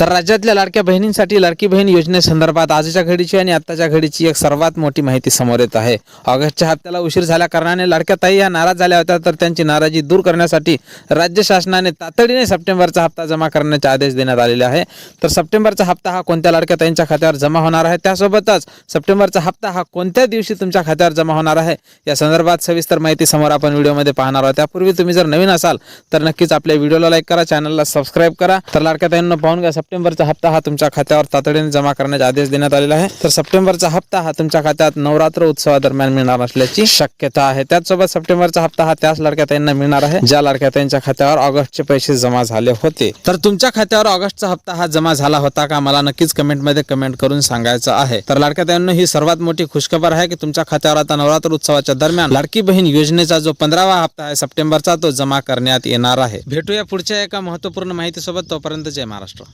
तर राज्यातल्या लाडक्या बहिणींसाठी लाडकी बहीण योजनेसंदर्भात आजच्या घडीची आणि आत्ताच्या घडीची एक सर्वात मोठी माहिती समोर येत आहे. ऑगस्टच्या हप्त्याला उशीर झाल्या कारणाने लाडक्या ताई या नाराज झाल्या होत्या तर त्यांची नाराजी दूर करण्यासाठी राज्य शासनाने तातडीने सप्टेंबरचा हप्ता जमा करण्याचे आदेश देण्यात आलेले आहे. तर सप्टेंबरचा हप्ता हा कोणत्या लाडक्या ताईंच्या खात्यावर जमा होणार आहे? त्यासोबतच सप्टेंबरचा हप्ता हा कोणत्या दिवशी तुमच्या खात्यावर जमा होणार आहे? या संदर्भात सविस्तर माहिती समोर आपण व्हिडिओमध्ये पाहणार आहोत. त्यापूर्वी तुम्ही जर नवीन असाल तर नक्कीच आपल्या व्हिडिओला लाईक करा चॅनलला सबस्क्राईब करा. तर लाडक्या ताईंना पाहून घ्या सप्टेंबरचा हप्ता हा तुमच्या खात्यावर तातडीने जमा करण्याचे आदेश देण्यात आलेला आहे. तर सप्टेंबरचा हप्ता हा तुमच्या खात्यात नवरात्र उत्सवादरम्यान मिळणार असल्याची शक्यता आहे. त्याचसोबत सप्टेंबरचा हप्ता हा त्याच लडक्या ताईंना मिळणार आहे ज्या लडक्या ताईंच्या खात्यावर ऑगस्टचे पैसे जमा झाले होते. तर तुमच्या खात्यावर ऑगस्टचा हप्ता हा जमा झाला होता का? मला नक्कीच कमेंटमध्ये कमेंट करून सांगायचं आहे. तर लाडक्या ताईंनो ही सर्वात मोठी खुशखबर आहे की तुमच्या खात्यावर आता नवरात्र उत्सवाच्या दरम्यान लाडकी बहीण योजनेचा जो पंधरावा हप्ता आहे सप्टेंबरचा तो जमा करण्यात येणार आहे. भेटूया पुढच्या एका महत्त्वपूर्ण माहितीसोबत. तोपर्यंत जय महाराष्ट्र.